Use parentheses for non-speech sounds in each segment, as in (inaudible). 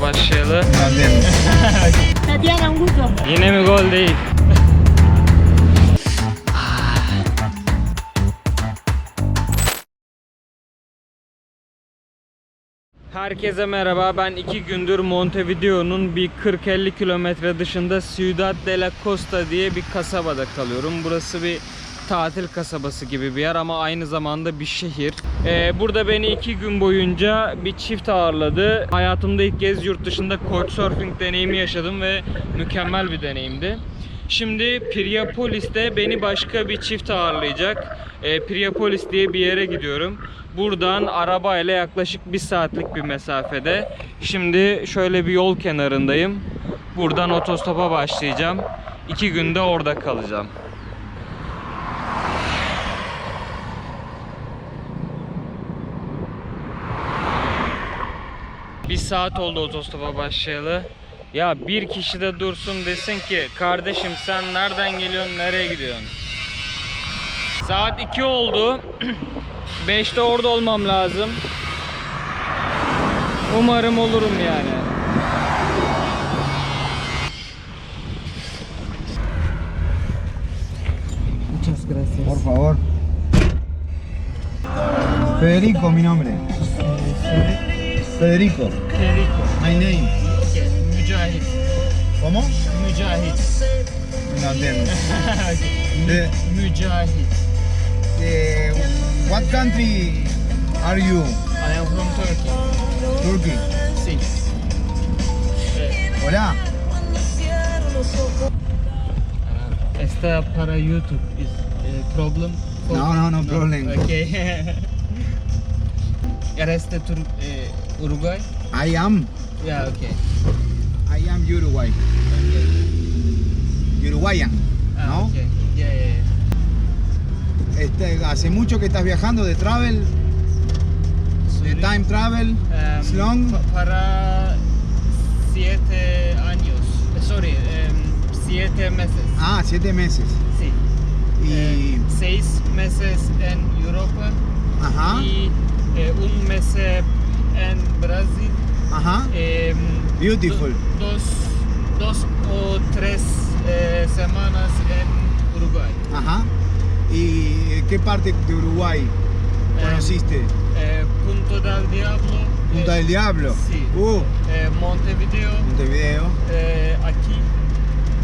başlayalı. También. Tatiana, un gusto. Yine mi gol değil? Herkese merhaba. Ben iki gündür Montevideo'nun bir 40-50 kilometre dışında Ciudad de la Costa diye bir kasabada kalıyorum. Burası bir tatil kasabası gibi bir yer ama aynı zamanda bir şehir. Ee, burada beni iki gün boyunca bir çift ağırladı. Hayatımda ilk kez yurt dışında couchsurfing deneyimi yaşadım ve mükemmel bir deneyimdi. Şimdi Priapolis'te beni başka bir çift ağırlayacak. E, Priapolis diye bir yere gidiyorum. Buradan arabayla yaklaşık bir saatlik bir mesafede. Şimdi şöyle bir yol kenarındayım. Buradan otostopa başlayacağım. İki günde orada kalacağım. Saat oldu otostopa başlayalı. Ya bir kişi de dursun desin ki kardeşim sen nereden geliyorsun nereye gidiyorsun? Saat 2 oldu. (clears throat) 5'te orada olmam lazım. Umarım olurum yani. Muchas gracias. Por favor. Federico, mi nombre. Federico. Federico. My name. Mücahit. ¿Cómo? Mücahit. No entiendo. De, Mücahit. de- what country are you? I am from Turkey. Turkey. Six. Hola. Esta para YouTube is eh, problem? No, no, no problem. Okay. (laughs) ¿Eres de Tur eh, Uruguay? I am. Yeah, okay. I am Uruguay. okay. Uruguayan. Ah, ¿No? okay. Yeah, yeah, yeah. Este, ¿Hace mucho que estás viajando de travel? De time travel? Um, It's long? pa- para siete años. Eh, Sorry, em, siete meses. Ah, siete meses. Sí. Y. Eh, seis meses en Europa Ajá. y eh, un mes en Brasil. Ajá. Em, Beautiful. do- dos, dos o tres eh, semanas en Uruguay. Ajá. ¿Y qué parte de Uruguay Em, conociste? eh, Punto del Diablo. Punta eh, del Diablo. sí. Uh, eh, Montevideo. Montevideo. eh, aquí.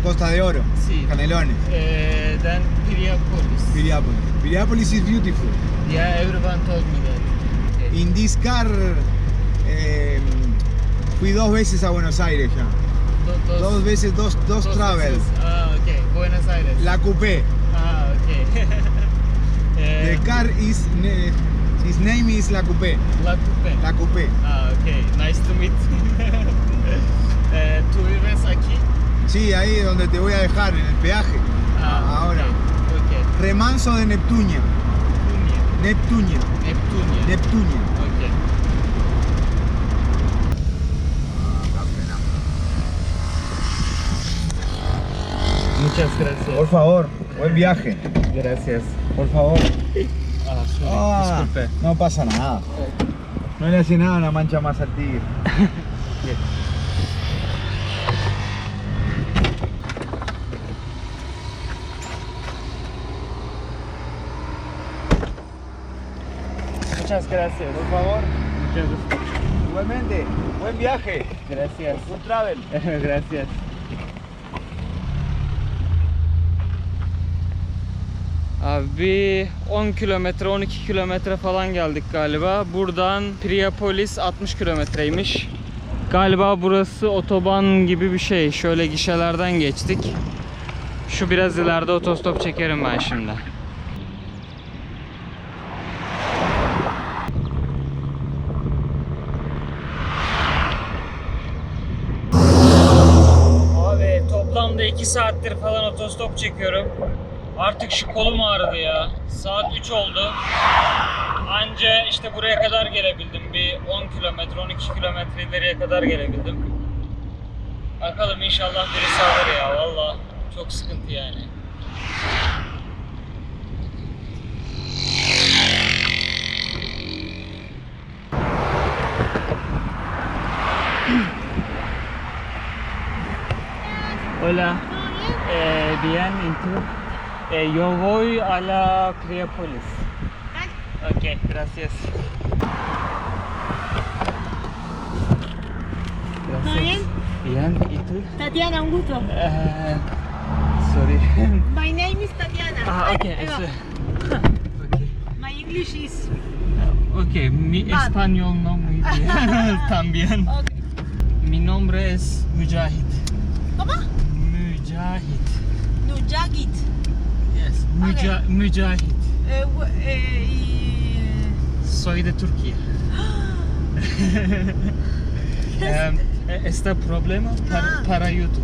Costa de Oro. Sí. Canelones. Eh, then Piriapolis. Piriápolis. Piriápolis is beautiful. Yeah, everyone told me that. In this car eh, fui dos veces a Buenos Aires ya. Do- Dos veces, dos, dos, dos travel. veces. Ah, ok. Buenos Aires. La coupé. Ah, ok. (laughs) The eh, car is, his name is La Coupé. La Coupe. La Coupé. Ah, ok. Nice to meet. (laughs) eh, ¿Tú vives aquí? Sí, ahí donde te voy a dejar, en el peaje. Ah, Ahora. Ok. Remanso de Neptunia. okay. Neptunia. Neptunia. Neptunia. ok. Muchas gracias. Por favor, buen viaje. Gracias. Por favor. Ah. Ah, Disculpe. no pasa nada. No le hace nada una mancha más al tigre. (laughs) Muchas gracias. Por favor. Muchas gracias. Igualmente, buen viaje. Gracias. Good travel. (laughs) gracias. Abi bir 10 kilometre 12 kilometre falan geldik galiba. Buradan Priapolis 60 kilometreymiş. Galiba burası otoban gibi bir şey. Şöyle gişelerden geçtik. Şu biraz ileride otostop çekerim ben şimdi. Abi toplamda 2 saattir falan otostop çekiyorum. Artık şu kolum ağrıdı ya. Saat 3 oldu. Anca işte buraya kadar gelebildim. Bir 10 kilometre, 12 kilometre ileriye kadar gelebildim. Bakalım inşallah birisi alır ya. Valla çok sıkıntı yani. Hola. Eh, bien, ¿y tú? Eh, yo voy a la Criópolis. Ok, gracias. ¿Todo bien? Bien, ¿y tú? Tatiana, un gusto. Eh, sorry. (laughs) My name is Tatiana. ah, Ay, ok, ahí va. eso. (laughs) Ok. My English is. Ok, mi Ah. español no muy bien (laughs) también. Okay. Mi nombre es Mujahid. ¿Cómo? Mujahid. Nujagit. Yes, Mujahid. Eh, eh, y... Soy de Turquía. (gasps) (laughs) Em, ¿Está problema para, No. para YouTube?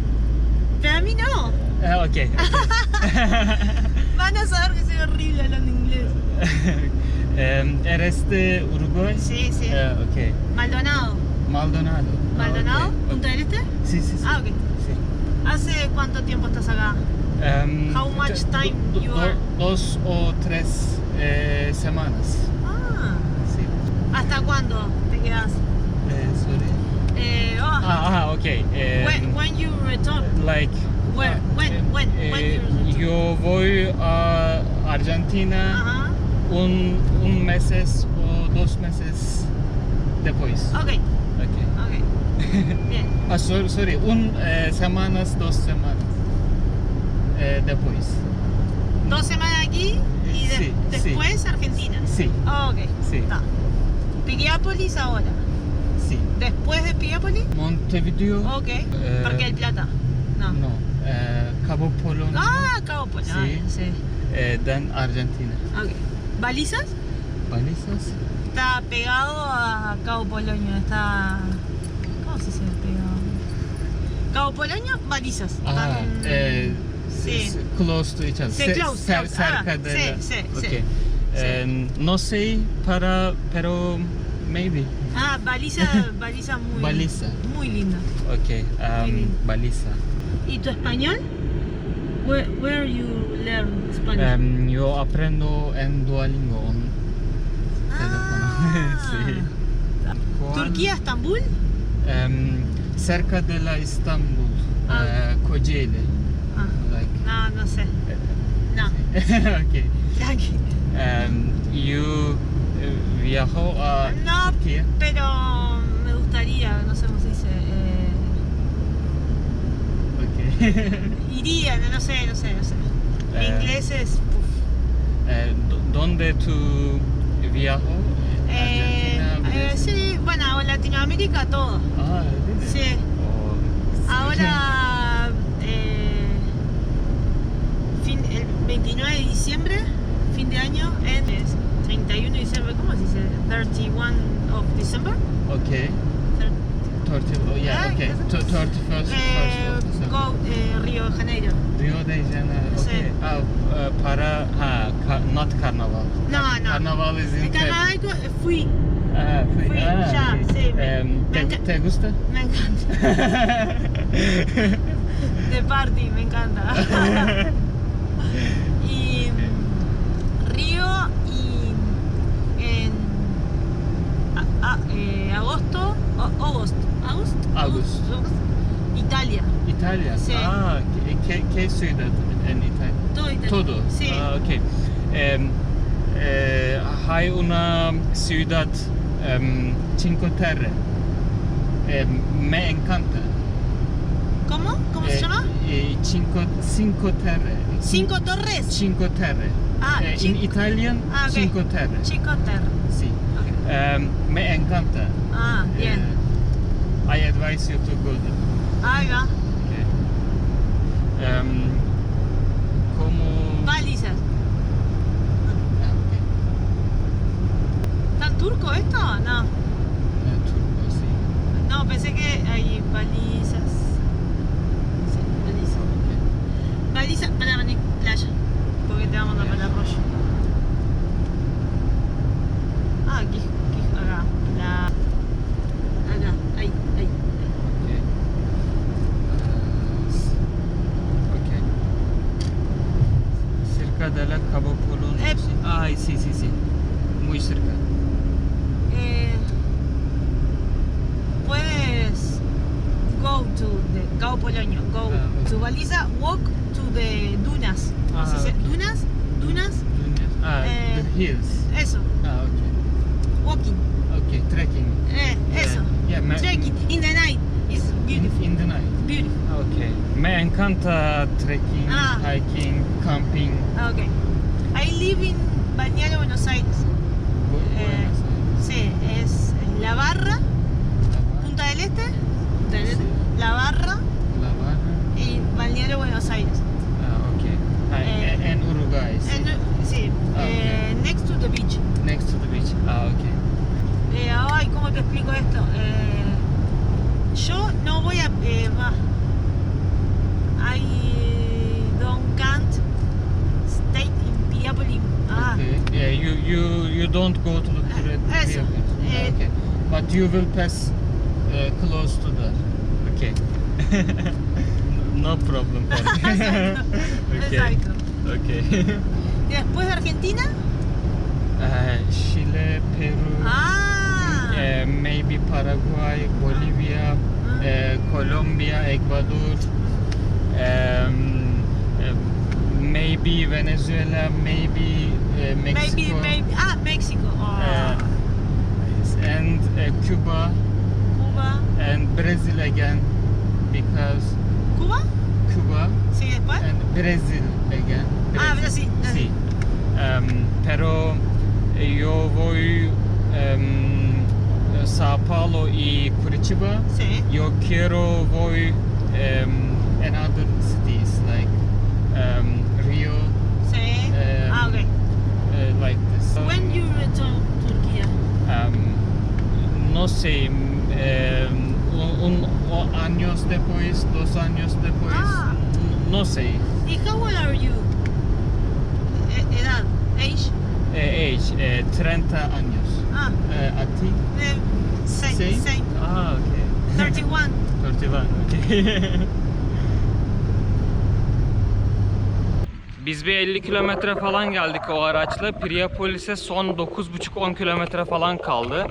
Pero a mí no. Ah, ok. (laughs) Van a saber que soy horrible hablando inglés. (laughs) Em, ¿Eres de Uruguay? Sí, sí. Ah, ok. Maldonado. Maldonado. Ah, ¿Maldonado? ok. ¿Punta del Este? Sí, sí, sí. Ah, ok. Sí. ¿Hace cuánto tiempo estás acá? Em, How much time do- you do- are? Dos o tres eh, semanas. Ah. Sí. ¿Hasta cuándo te quedas? Eh, sorry. Eh, oh, Ah, ah, ok. em, when, when you return? like Where? ah, When? When? When you return? yo voy a Argentina un, un meses o dos meses después. Ok, Okay. ok. (laughs) Bien. ah, sorry, sorry, un semanas, dos semanas eh, después. Dos semanas aquí y de- Sí, sí. después Argentina. Sí, Ah, ok. Sí. Piriápolis ahora. sí. Después de Piriápolis. Montevideo. Ok. Eh, Porque el Plata. No. No, eh, Cabo Polonio. Ah, Cabo Polonio. Sí. Sí. Eh, dan Argentina. Ok. ¿Balizas? ¿Balizas? Está pegado a Cabo Polonio. Está. ¿Cómo se dice pegado? Cabo Polonio, balizas. Ah, Están- eh, Sí. close to each other. Sí, close, cer- close. cerca Ah, de sí, la- sí, sí. Ok. Eh, no sé para, pero maybe. Ah, baliza, (laughs) baliza muy. Baliza. Muy linda. Ok, um, Muy baliza. ¿Y tu español? Where, where you learn Spanish? Em, yo aprendo en Duolingo. on Ah. (laughs) sí. ¿Turquía, Estambul? Em, cerca de la Istanbul, Ah. eh, Kocaeli. No, no sé. No, (laughs) ok. tranqui. Em, yo eh, viajo a No, Turquía. pero me gustaría, no sé cómo se dice. eh, Ok. (laughs) iría, no, no sé, no sé, no sé. Mi Eh. inglés es. do- ¿Dónde tú viajo? Eh, sí, bueno, Latinoamérica todo. Ah, sí. December. Ok. Thir- 30, oh, yeah, Ah, okay. yes. To- 31st, Eh, first go, eh, Río de Janeiro. Rio de Janeiro. Sí. Okay. Ah, uh, para ah, ca- not carnaval. No, Car- no. Carnaval is in carnaval co- fui, Ah, fui, fui, ah, ya, ok. sí, me- Em, me ¿te, ¿Te gusta? me encanta. (laughs) (laughs) De party, me encanta. (laughs) a- eh, agosto, o- agosto, agosto, Agosto. agosto, Italia, Italia. Sí. Ah, ¿qué, qué, ciudad en Italia? todo Italia. Todo. Sí. Ah, ok. Em, eh, hay una ciudad, em, Cinque Terre. Em, me encanta. ¿Cómo? ¿Cómo se Eh, llama? eh, Cinque, Cinque Terre. Cinco Torres. Cinque Terre. Ah, Eh, Cin- in Italian, Ah, ok. Cinque Terre. Cinco Terre. Sí. Em, me encanta. Ah, bien. Eh, I advise you to go there. Ahí va. Okay. Em, como... Balizas. Ah. ¿Tan turco esto? No. Turco, sí. No, pensé que hay balizas. Sí, balizas. Ok. Baliza para venir playa. Porque te vamos a mandar para el arroyo. Ah, aquí. La... Ahí, ahí. Cerca de la Cabo Polonio. Eh. Ay, sí, sí, sí. Muy cerca. Eh, puedes go to the Cabo Polonio. Go Ah, okay. to Baliza, walk to the dunas. Ah, ¿Así se- okay. ¿Dunas? ¿Dunas? Ah, Eh, the hills. Eso, Ah, okay. walking. Okay, trekking. Eh, eso. Yeah, ma- Trekking in the night is beautiful. In the night. Beautiful. Okay. Me encanta trekking, Ah. hiking, camping. Okay. I live in Balneario Buenos Aires. Bu- Eh, Buenos Aires. Sí, es La Barra, Punta del Este, Punta del Este, Sí. La Barra La Barra. y Balneario Buenos Aires. Ah, okay. Ah, Eh, and Uruguay. sí. And, sí, Ah, eh, next to the beach. Next to the beach. Ah, okay. Eh, ay, ¿cómo te explico esto? Eh, yo no voy a... Eh, va. I don't can't stay in Piriápolis. Ah, Okay. Yeah, you you you don't go to the Pire- eso. Eh, okay. But you will pass uh, close to that. Okay. (laughs) no problem. for. (laughs) Exacto. (laughs) okay. Exacto. Okay. Y después de Argentina, Uh, Chile, Peru, ah, uh, maybe Paraguay, Bolivia, Ah. uh, Colombia, Ecuador, um, uh, maybe Venezuela, maybe uh, Mexico, maybe, maybe, ah, México, oh, uh, and uh, Cuba. Cuba, and Brazil again because Cuba, Cuba sí, después, and Brazil again. ah, Brasil, Sí. Um, pero yo voy um, Sao Paulo y Curitiba. sí, Yo quiero voy um, in other cities like um, Rio, sí, Um, ah, ok. uh, like this. When you return to Turquía? Um, no sé, un, un- años después, dos años después, Ah. no sé. ¿Y how old are you? E- edad, age? Eh, age, eh, 30 años. Ah, Eh, ¿A ti? eh, same, Same? same. Ah, ok. 31. 31, (laughs) ok. (laughs) Biz bir 50 kilometre falan geldik o araçla. Priapolis'e son 9,5-10 kilometre falan kaldı.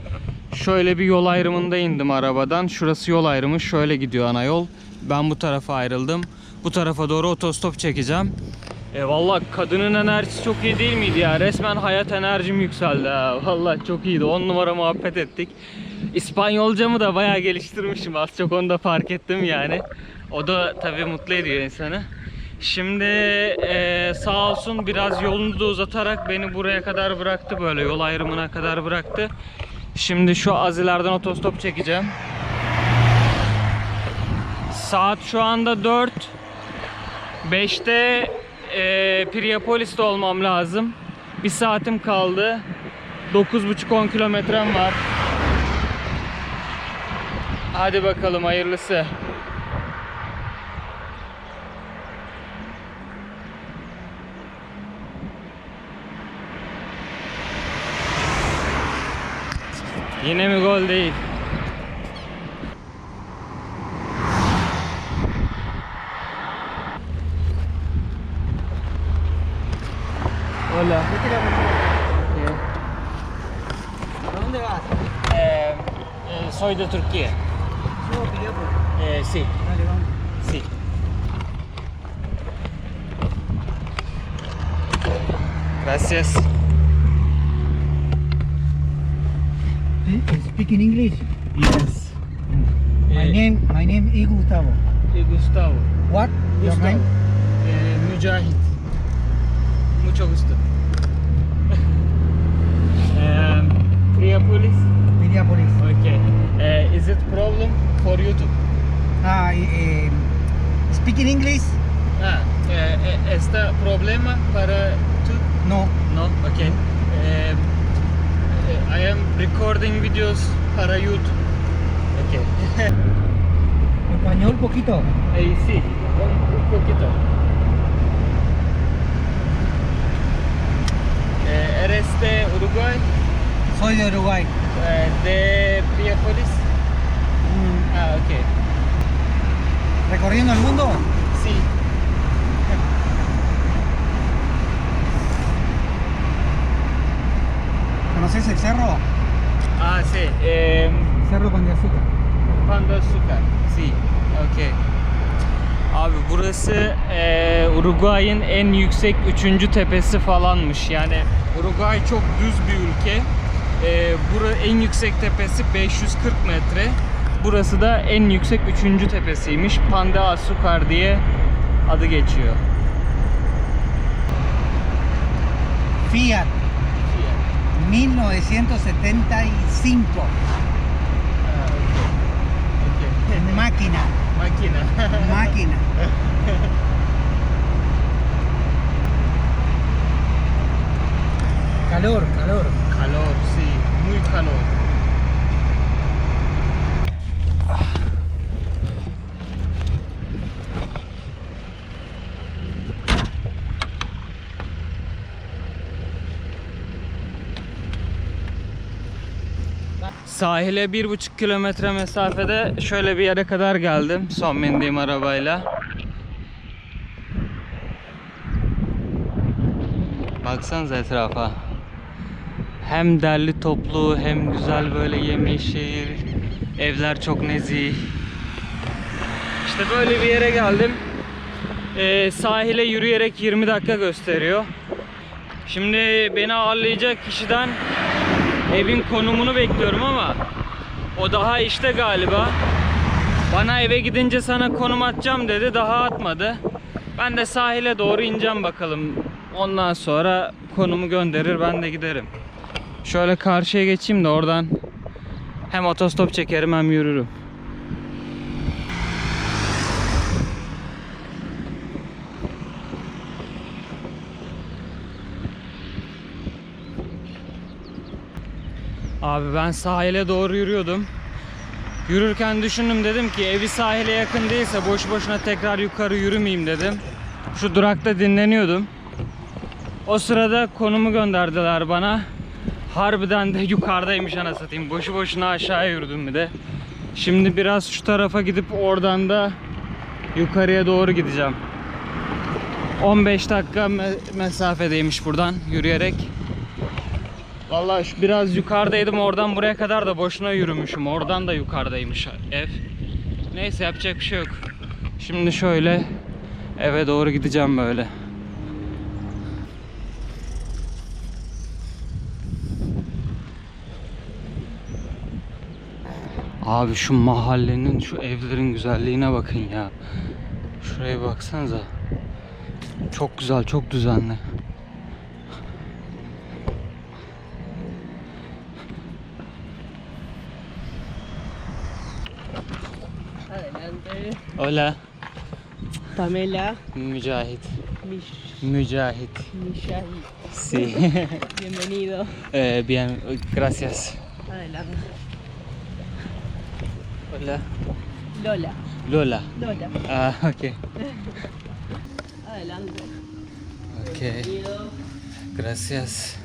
Şöyle bir yol ayrımında indim arabadan. Şurası yol ayrımı. Şöyle gidiyor ana yol. Ben bu tarafa ayrıldım. Bu tarafa doğru otostop çekeceğim. E valla kadının enerjisi çok iyi değil miydi ya? Resmen hayat enerjim yükseldi ha. Valla çok iyiydi. 10 numara muhabbet ettik. İspanyolcamı da bayağı geliştirmişim. Az çok onu da fark ettim yani. O da tabii mutlu ediyor insanı. Şimdi e, sağ olsun biraz yolunu da uzatarak beni buraya kadar bıraktı böyle yol ayrımına kadar bıraktı. Şimdi şu azilerden otostop çekeceğim. Saat şu anda 4. 5'te e, Priapolis'te olmam lazım. Bir saatim kaldı. 9,5-10 kilometrem var. Hadi bakalım hayırlısı. Yine mi gol değil? Hola. ¿A dónde vas? Eh, eh, soy de Turquía. Yo, Piriápolis. Eh, sí, Dale, vamos. sí. Gracias. Speaking English. Yes. My Eh, name, my name is Gustavo. eh, Gustavo. What? Your Gustavo. name? Eh, Mücahit. Gusto. um, (laughs) Priapolis. Piriápolis. Okay. Uh, is it problem for YouTube? Ah, eh, speaking English? Ah, eh, eh, ¿Está problema para tú? No. No, okay. Eh, eh, I am recording videos para YouTube. Okay. (laughs) Español poquito. Eh, sí, un poquito. Eh, ¿Eres de Uruguay? Soy de Uruguay. Eh, ¿De Priapolis? Mm, Ah, ok. ¿Recorriendo el mundo? Sí. (laughs) ¿Conoces el cerro? Ah, sí. Eh, Cerro Pan de Azúcar. Pan de azúcar. Sí, ok. Abi burası eee, Uruguay'ın en yüksek üçüncü tepesi falanmış. Yani Uruguay çok düz bir ülke. Eee bura en yüksek tepesi 540 metre. Burası da en yüksek üçüncü tepesiymiş. Panda Azucar diye adı geçiyor. Fiat 1975. Calor, calor. Calor, sí, muy calor. Sahile bir buçuk kilometre mesafede şöyle bir yere kadar geldim son bindiğim arabayla. Baksanıza etrafa. Hem derli toplu hem güzel böyle yemyeşil. Evler çok nezih. İşte böyle bir yere geldim. Ee, sahile yürüyerek 20 dakika gösteriyor. Şimdi beni ağırlayacak kişiden evin konumunu bekliyorum ama o daha işte galiba. Bana eve gidince sana konum atacağım dedi. Daha atmadı. Ben de sahile doğru ineceğim bakalım. Ondan sonra konumu gönderir ben de giderim. Şöyle karşıya geçeyim de oradan hem otostop çekerim hem yürürüm. Abi ben sahile doğru yürüyordum. Yürürken düşündüm dedim ki evi sahile yakın değilse boş boşuna tekrar yukarı yürümeyeyim dedim. Şu durakta dinleniyordum. O sırada konumu gönderdiler bana. Harbiden de yukarıdaymış ana satayım. Boşu boşuna aşağı yürüdüm bir de. Şimdi biraz şu tarafa gidip oradan da yukarıya doğru gideceğim. 15 dakika me- mesafedeymiş buradan yürüyerek. Vallahi şu biraz yukarıdaydım oradan buraya kadar da boşuna yürümüşüm. Oradan da yukarıdaymış ev. Neyse yapacak bir şey yok. Şimdi şöyle eve doğru gideceğim böyle. Abi şu mahallenin şu evlerin güzelliğine bakın ya. Şuraya baksanıza. Çok güzel, çok düzenli. Hola, Pamela. Mish- Mücahit. Mishahi. Sí. (laughs) Bienvenido. Eh, bien, gracias. Adelante. Hola. Lola. Lola. Lola. Ah, ok. Adelante. Ok. Bienvenido. Gracias.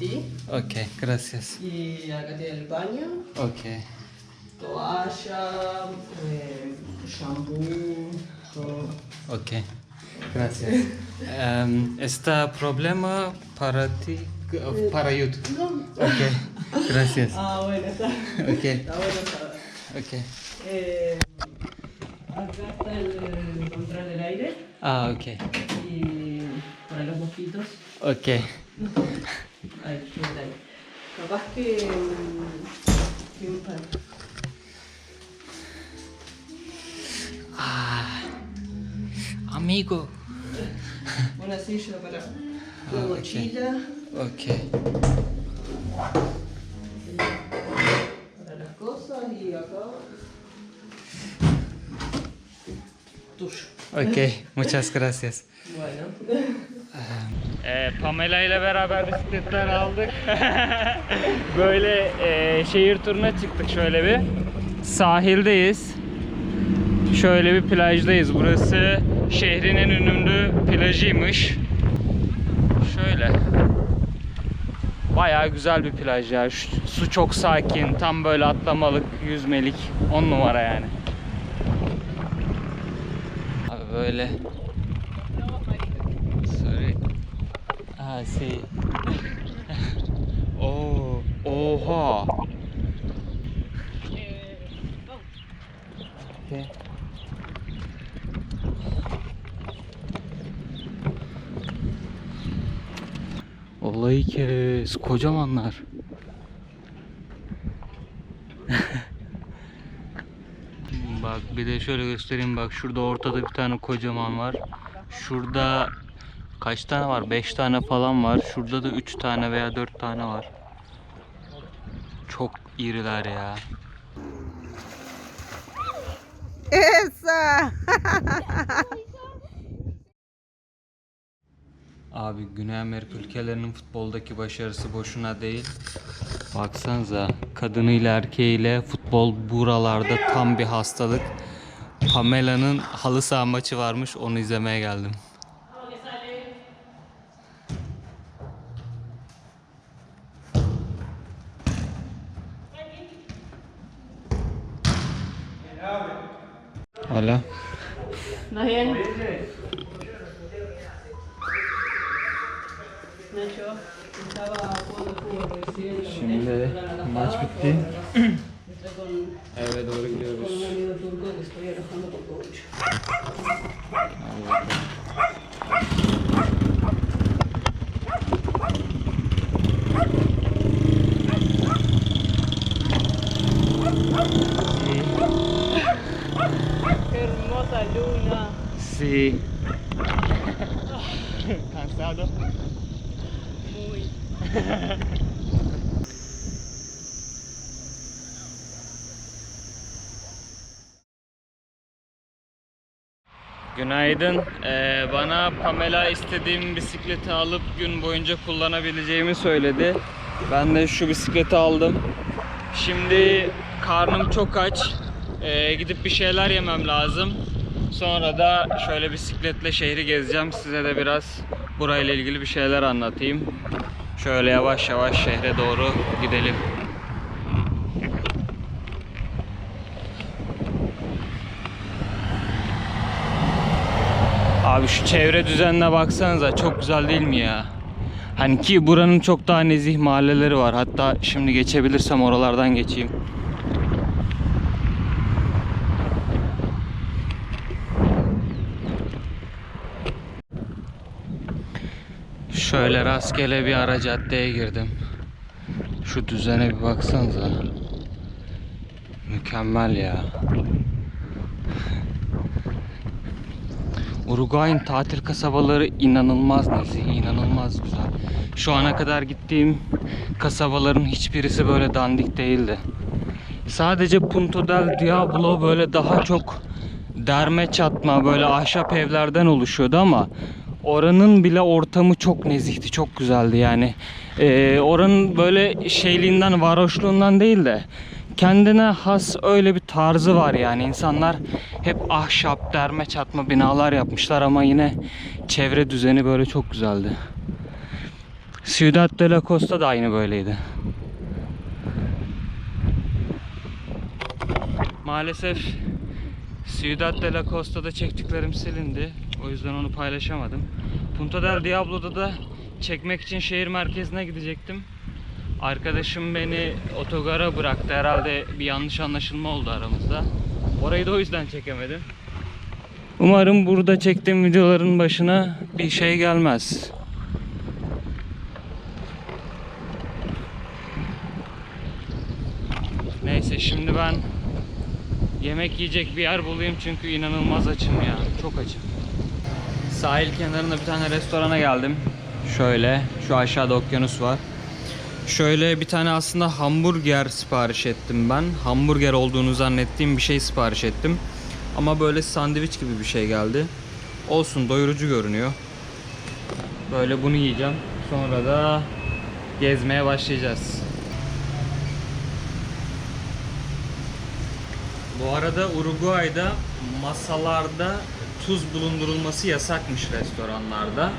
Ti. Ok, gracias. Y acá tiene el baño. Ok. Toalla. Eh, shampoo. todo. Ok. Gracias. Em, ¿Está problema para ti? Para YouTube. No. Ok. Gracias. Ah, bueno, está. Ok. Está bueno saber. Ok. Eh, acá está el control del aire Ah, ok. y para los mosquitos. Ok. (laughs) Ahí, tiene ahí. Capaz que. mm, que un par. Ah. Amigo. Una silla para Ah, una ok. mochila, Ok. para las cosas y acá. Tuyo. Ok. Muchas gracias. Bueno. Ee, Pamela ile beraber bisikletler aldık. (laughs) Böyle e, şehir turuna çıktık şöyle bir. Sahildeyiz. Şöyle bir plajdayız. Burası şehrin en ünlü plajıymış. Şöyle. Bayağı güzel bir plaj ya. Şu- su çok sakin. Tam böyle atlamalık, yüzmelik. 10 numara yani. Abi böyle Ha şey. (laughs) Oo, oha. Ee, okay. Vallahi kes, kocamanlar. (laughs) bak bir de şöyle göstereyim bak şurada ortada bir tane kocaman var. Şurada kaç tane var? 5 tane falan var. Şurada da 3 tane veya 4 tane var. Çok iriler ya. Esa. Abi Güney Amerika ülkelerinin futboldaki başarısı boşuna değil. Baksanıza kadınıyla erkeğiyle futbol buralarda tam bir hastalık. Pamela'nın halı saha maçı varmış onu izlemeye geldim. Hola. ¿Estás bien? Nacho, estaba jugando fútbol recién. Şimdi maç bitti. Eve doğru gidiyoruz. Un Sí. Cansado. Muy. Günaydın. Ee, bana Pamela istediğim bisikleti alıp gün boyunca kullanabileceğimi söyledi. Ben de şu bisikleti aldım. Şimdi karnım çok aç. Ee, gidip bir şeyler yemem lazım. Sonra da şöyle bisikletle şehri gezeceğim. Size de biraz burayla ilgili bir şeyler anlatayım. Şöyle yavaş yavaş şehre doğru gidelim. Abi şu çevre düzenine baksanıza çok güzel değil mi ya? Hani ki buranın çok daha nezih mahalleleri var. Hatta şimdi geçebilirsem oralardan geçeyim. Şöyle rastgele bir ara caddeye girdim. Şu düzene bir baksanıza. Mükemmel ya. Uruguay'ın tatil kasabaları inanılmaz nezih, inanılmaz güzel. Şu ana kadar gittiğim kasabaların hiçbirisi böyle dandik değildi. Sadece Punto del Diablo böyle daha çok derme çatma böyle ahşap evlerden oluşuyordu ama oranın bile ortamı çok nezihti, çok güzeldi yani. Ee, oranın böyle şeyliğinden, varoşluğundan değil de kendine has öyle bir tarzı var yani insanlar hep ahşap derme çatma binalar yapmışlar ama yine çevre düzeni böyle çok güzeldi. Ciudad de la Costa da aynı böyleydi. Maalesef Ciudad de la Costa'da çektiklerim silindi. O yüzden onu paylaşamadım. Punta del Diablo'da da çekmek için şehir merkezine gidecektim. Arkadaşım beni otogara bıraktı. Herhalde bir yanlış anlaşılma oldu aramızda. Orayı da o yüzden çekemedim. Umarım burada çektiğim videoların başına bir şey gelmez. Neyse şimdi ben yemek yiyecek bir yer bulayım çünkü inanılmaz açım ya. Çok açım. Sahil kenarında bir tane restorana geldim. Şöyle, şu aşağıda okyanus var. Şöyle bir tane aslında hamburger sipariş ettim ben. Hamburger olduğunu zannettiğim bir şey sipariş ettim. Ama böyle sandviç gibi bir şey geldi. Olsun doyurucu görünüyor. Böyle bunu yiyeceğim. Sonra da gezmeye başlayacağız. Bu arada Uruguay'da masalarda tuz bulundurulması yasakmış restoranlarda.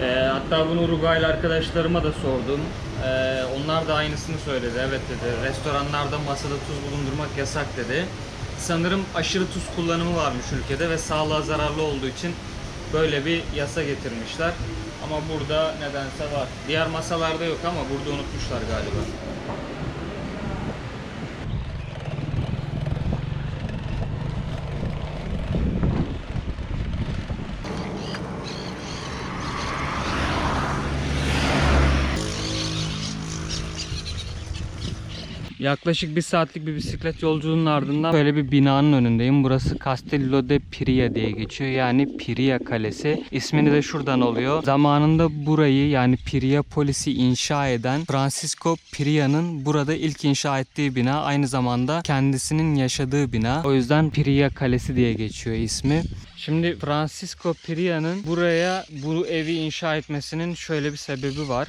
Ee, hatta bunu Uruguaylı arkadaşlarıma da sordum. Ee, onlar da aynısını söyledi. Evet dedi. Restoranlarda masada tuz bulundurmak yasak dedi. Sanırım aşırı tuz kullanımı varmış ülkede ve sağlığa zararlı olduğu için böyle bir yasa getirmişler. Ama burada nedense var. Diğer masalarda yok ama burada unutmuşlar galiba. Yaklaşık bir saatlik bir bisiklet yolculuğunun ardından böyle bir binanın önündeyim. Burası Castello de Piria diye geçiyor. Yani Piria Kalesi. İsmini de şuradan alıyor. Zamanında burayı yani Piria Polisi inşa eden Francisco Piria'nın burada ilk inşa ettiği bina. Aynı zamanda kendisinin yaşadığı bina. O yüzden Piria Kalesi diye geçiyor ismi. Şimdi Francisco Piria'nın buraya bu evi inşa etmesinin şöyle bir sebebi var.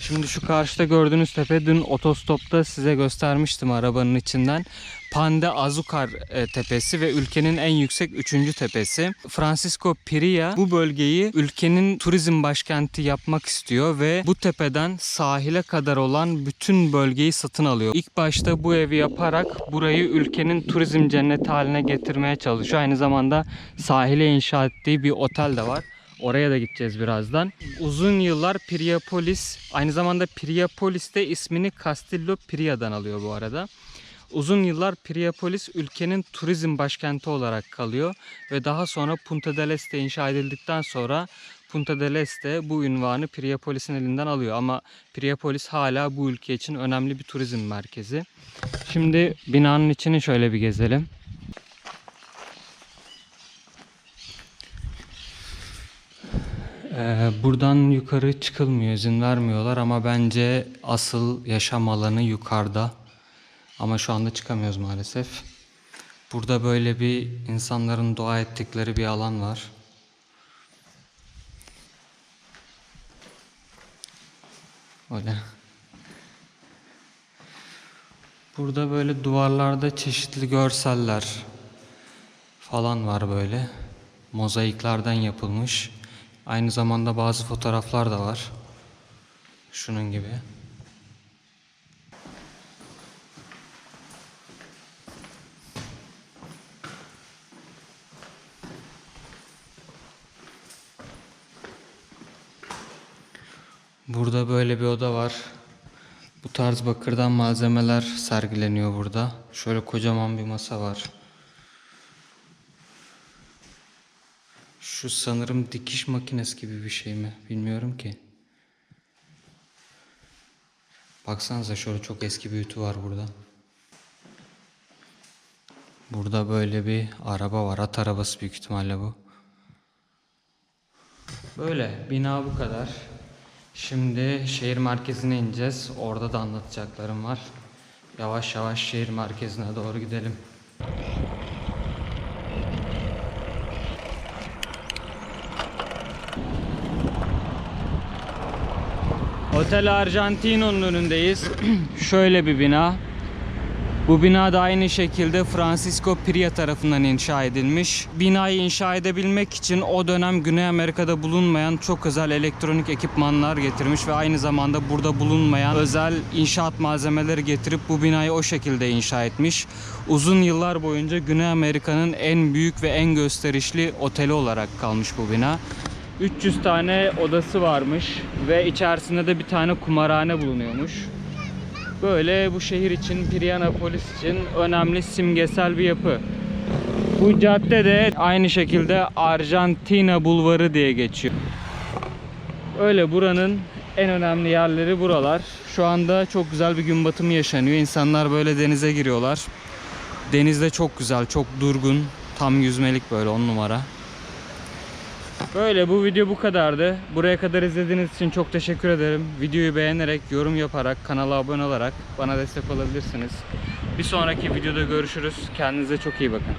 Şimdi şu karşıda gördüğünüz tepe dün otostopta size göstermiştim arabanın içinden. Pande Azúcar e, tepesi ve ülkenin en yüksek üçüncü tepesi. Francisco Piria bu bölgeyi ülkenin turizm başkenti yapmak istiyor ve bu tepeden sahile kadar olan bütün bölgeyi satın alıyor. İlk başta bu evi yaparak burayı ülkenin turizm cenneti haline getirmeye çalışıyor. Aynı zamanda sahile inşa ettiği bir otel de var. Oraya da gideceğiz birazdan. Uzun yıllar Priapolis, aynı zamanda Priapolis de ismini Castillo Pria'dan alıyor bu arada. Uzun yıllar Priapolis ülkenin turizm başkenti olarak kalıyor ve daha sonra Punta del Este inşa edildikten sonra Punta del Este bu ünvanı Priapolis'in elinden alıyor ama Priapolis hala bu ülke için önemli bir turizm merkezi. Şimdi binanın içini şöyle bir gezelim. Ee, buradan yukarı çıkılmıyor, izin vermiyorlar ama bence asıl yaşam alanı yukarıda. Ama şu anda çıkamıyoruz maalesef. Burada böyle bir insanların dua ettikleri bir alan var. Öyle. Burada böyle duvarlarda çeşitli görseller falan var böyle. Mozaiklerden yapılmış. Aynı zamanda bazı fotoğraflar da var. Şunun gibi. Burada böyle bir oda var. Bu tarz bakırdan malzemeler sergileniyor burada. Şöyle kocaman bir masa var. Şu sanırım dikiş makinesi gibi bir şey mi? Bilmiyorum ki. Baksanıza şöyle çok eski bir ütü var burada. Burada böyle bir araba var. At arabası büyük ihtimalle bu. Böyle bina bu kadar. Şimdi şehir merkezine ineceğiz. Orada da anlatacaklarım var. Yavaş yavaş şehir merkezine doğru gidelim. Hotel Argentino'nun önündeyiz. (clears throat) Şöyle bir bina. Bu bina da aynı şekilde Francisco Piria tarafından inşa edilmiş. Binayı inşa edebilmek için o dönem Güney Amerika'da bulunmayan çok özel elektronik ekipmanlar getirmiş ve aynı zamanda burada bulunmayan özel inşaat malzemeleri getirip bu binayı o şekilde inşa etmiş. Uzun yıllar boyunca Güney Amerika'nın en büyük ve en gösterişli oteli olarak kalmış bu bina. 300 tane odası varmış ve içerisinde de bir tane kumarhane bulunuyormuş. Böyle bu şehir için, Prianapolis için önemli simgesel bir yapı. Bu cadde de aynı şekilde Arjantina Bulvarı diye geçiyor. Öyle buranın en önemli yerleri buralar. Şu anda çok güzel bir gün batımı yaşanıyor. İnsanlar böyle denize giriyorlar. Deniz de çok güzel, çok durgun. Tam yüzmelik böyle on numara. Böyle bu video bu kadardı. Buraya kadar izlediğiniz için çok teşekkür ederim. Videoyu beğenerek, yorum yaparak, kanala abone olarak bana destek olabilirsiniz. Bir sonraki videoda görüşürüz. Kendinize çok iyi bakın.